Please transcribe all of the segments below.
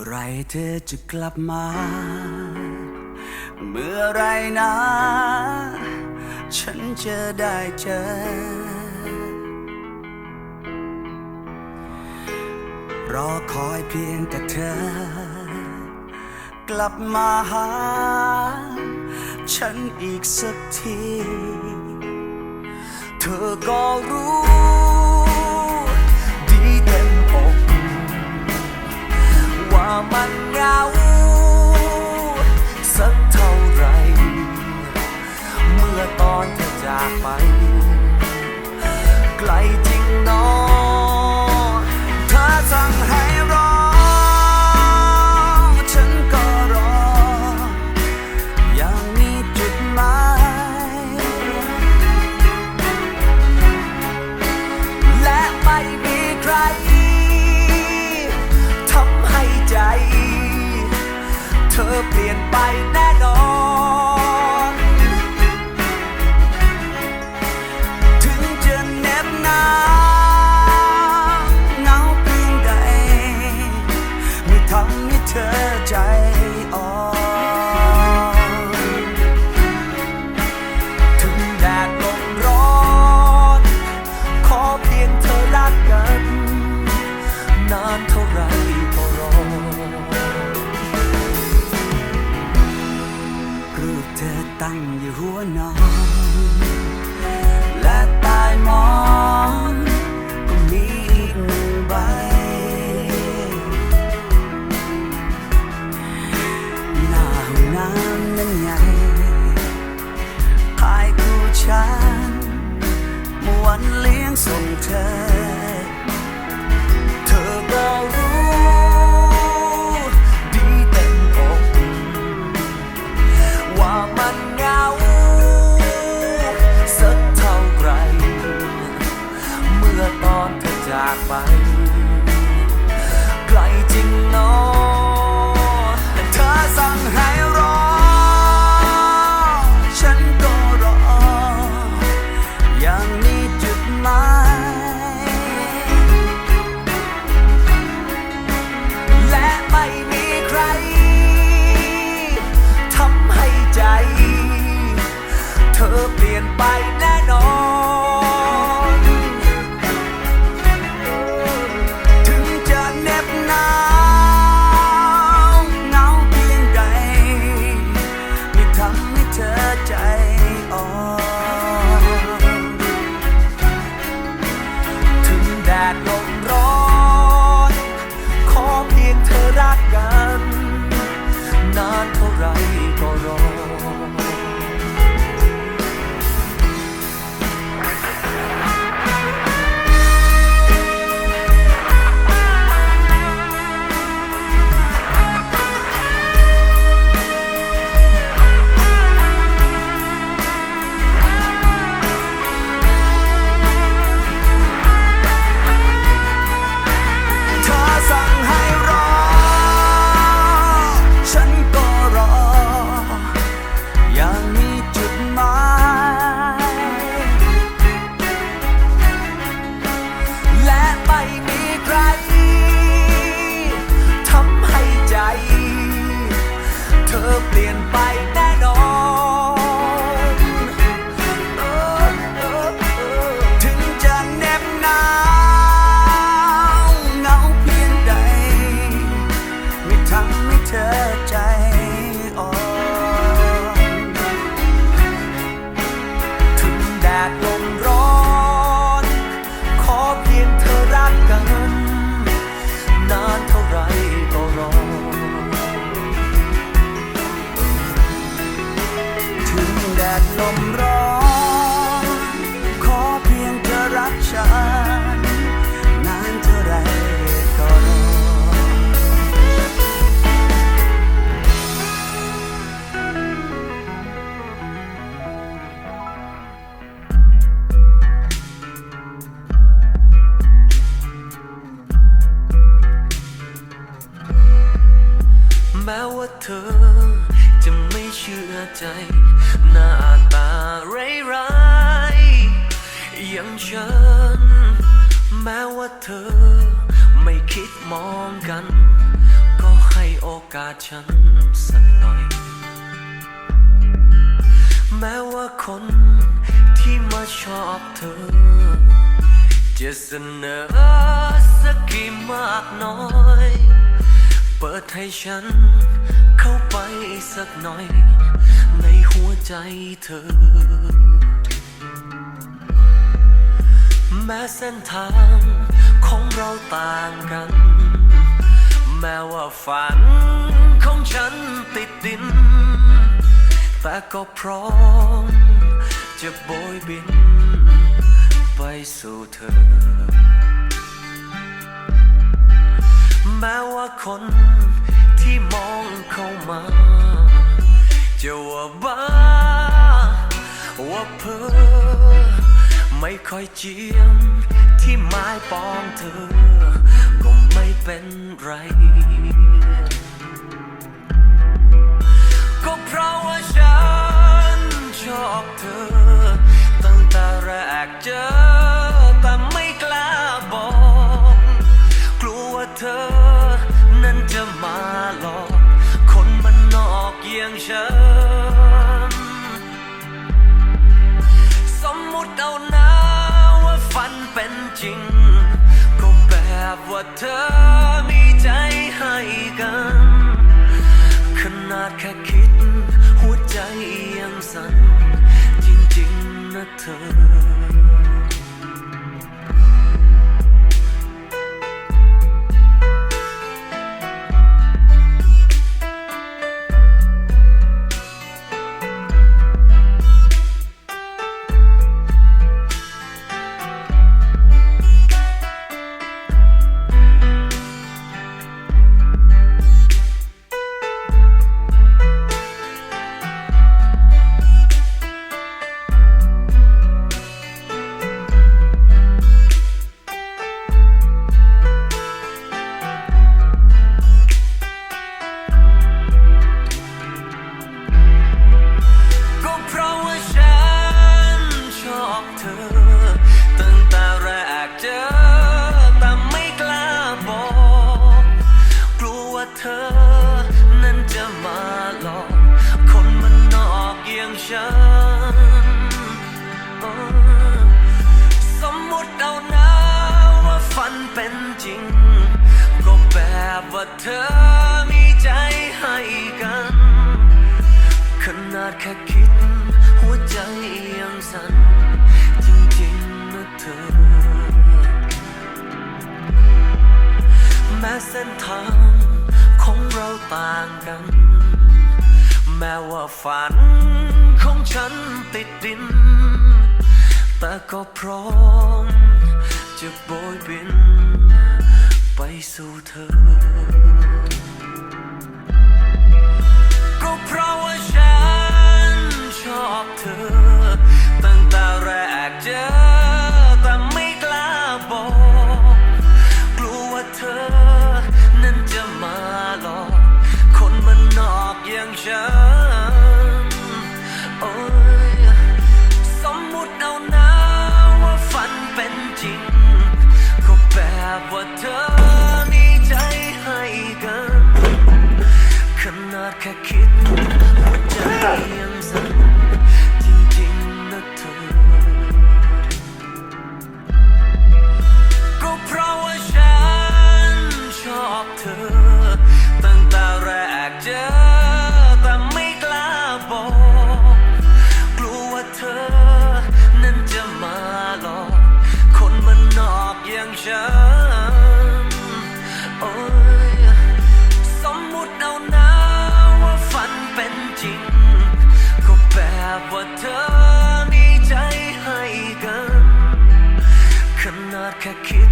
มื่อไรเธอจะกลับมา เมื่อไรนะ ฉันจะได้เจอ รอคอยเพียงแต่เธอ กลับมาหา ฉันอีกสักที เธอก็รู้ มันเหงาสักเท่าไร เมื่อตอนจะจากไป ไกล มร ฉันสักหน่อย แม้ว่าคนที่มาชอบเธอ จะเสนอสักกี่มากน้อย เปิดให้ฉันเข้าไปสักหน่อย ในหัวใจเธอ แม้เส้นทางของเราต่างกัน แม้ว่าฝัน ฉันติดดิน แต่ก็พร้อม จะโบยบิน ไปสู่เธอ แม้ว่าคนที่มองเข้ามา จะว่าบ้า ว่าเพ้อไม่ค่อยเจียม ที่ไม้ปองเธอ ก็ไม่เป็นไร เพราะว่าฉันชอบเธอ ตั้งแต่แรกเจอแต่ไม่กล้าบอก กลัวว่าเธอ นั้นจะมาหลอก คนมันนอกอย่างฉัน สมมุติเอานะว่าฝันเป็นจริง ก็แบบว่าเธอมีใจให้กัน ขนาดแค่ ยังสั่นจริงๆนะเธอ เธอ นั้นจะมาหลอก คนมันนอกอย่างฉัน สมมุติเอานะว่าฝันเป็นจริง ก็แบบว่าเธอมีใจให้กัน ขนาดแค่คิด หัวใจยังสั่นจริงๆนะเธอแม้เส้นทาง เราต่างกัน แม้ว่าฝันของฉันติดดิน แต่ก็พร้อมจะโบยบิน ไปสู่เธอ ฉันโอ้ยสมมุติเอานะว่าฝันเป็นจริง ก็แบบว่าเธอมีใจให้กัน ขนาดแค่คิดหัวใจ ฉันโอ้ยสมมุติเอานะว่าฝันเป็นจริง ก็แบบว่าเธอมีใจให้กัน ขนาดแค่คิด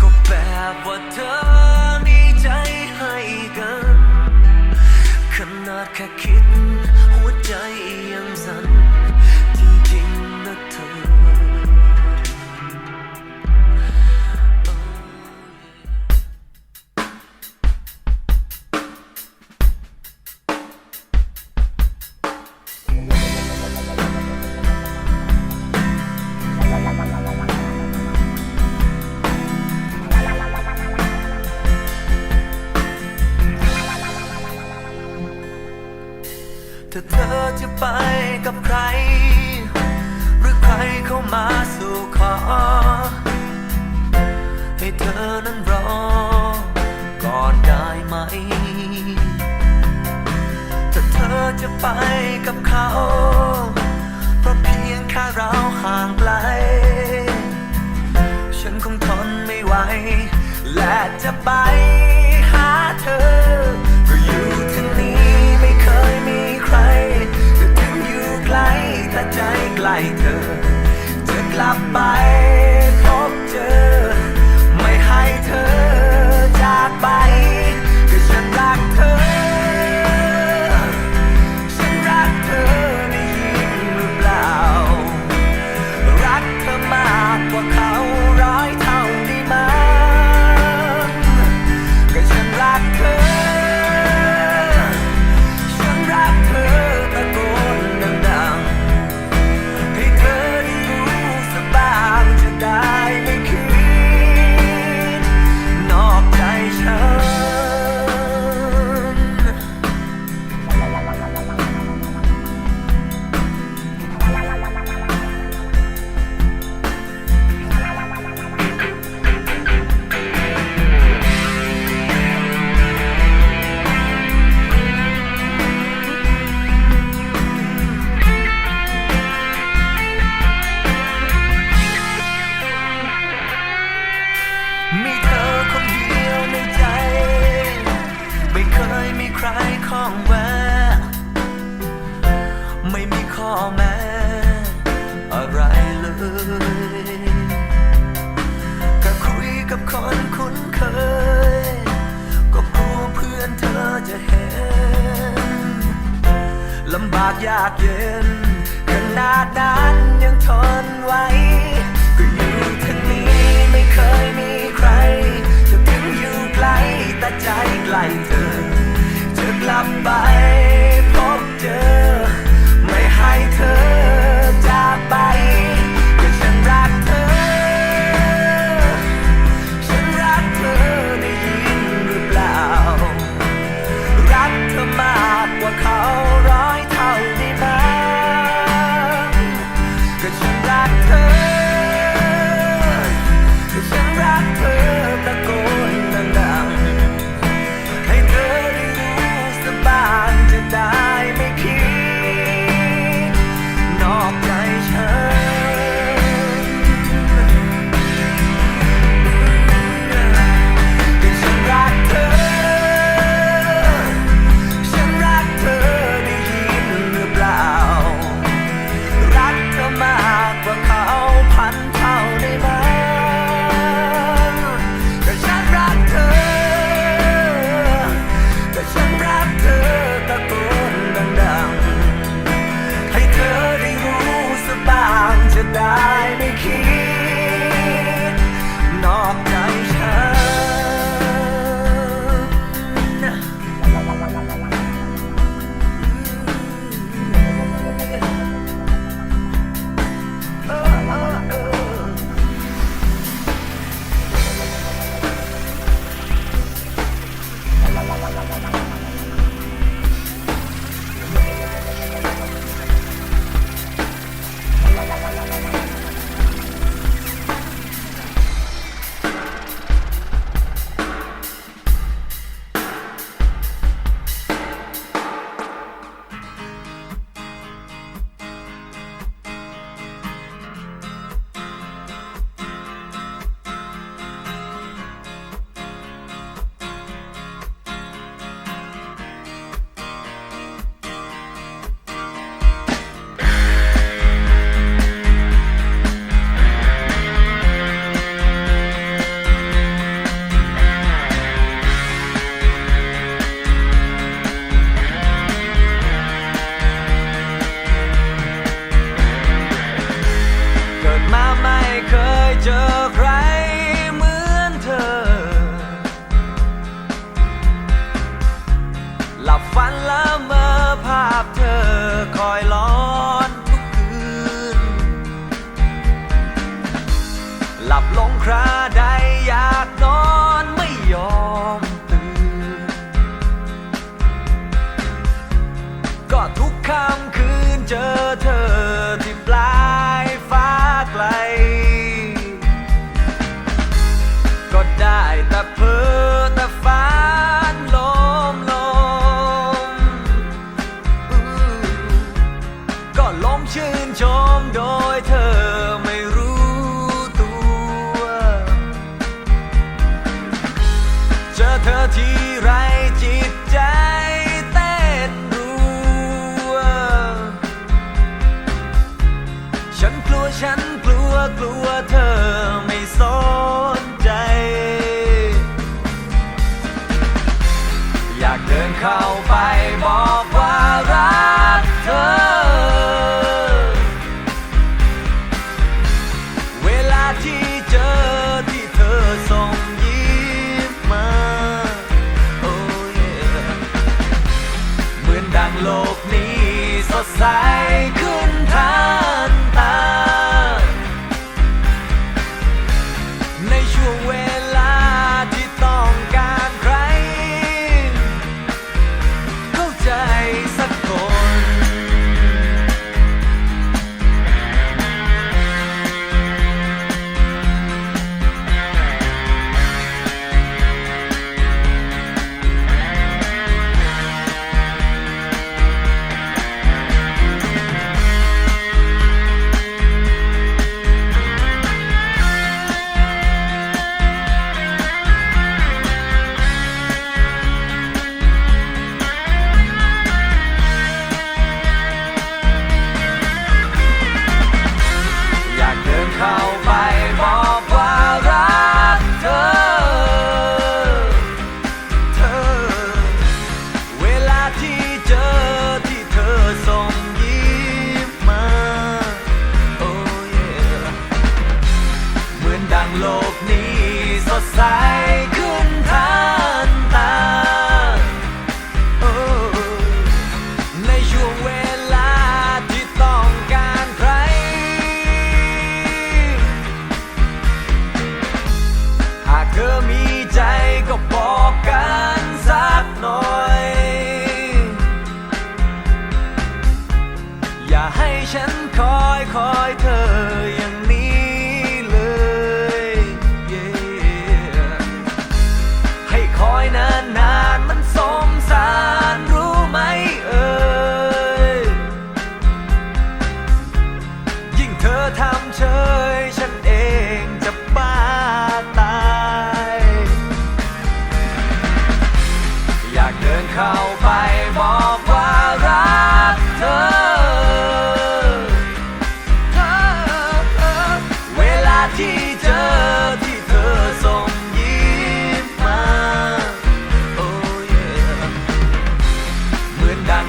ก็แบบว่าเธอมีใจให้กัน ขนาดแค่คิด เธอนั้นรอก่อนได้ไหม ถ้าเธอจะไปกับเขา เพราะเพียงแค่เราห่างไกล ฉันคงทนไม่ไหว และจะไปหาเธอเพราะอยู่ที่นี้ไม่เคยมีใครจะถึงอยู่ไกลแต่ใจใกล้เธอ จะกลับไปพบเจอ time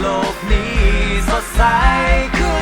โลกนี้สดใสขึ้น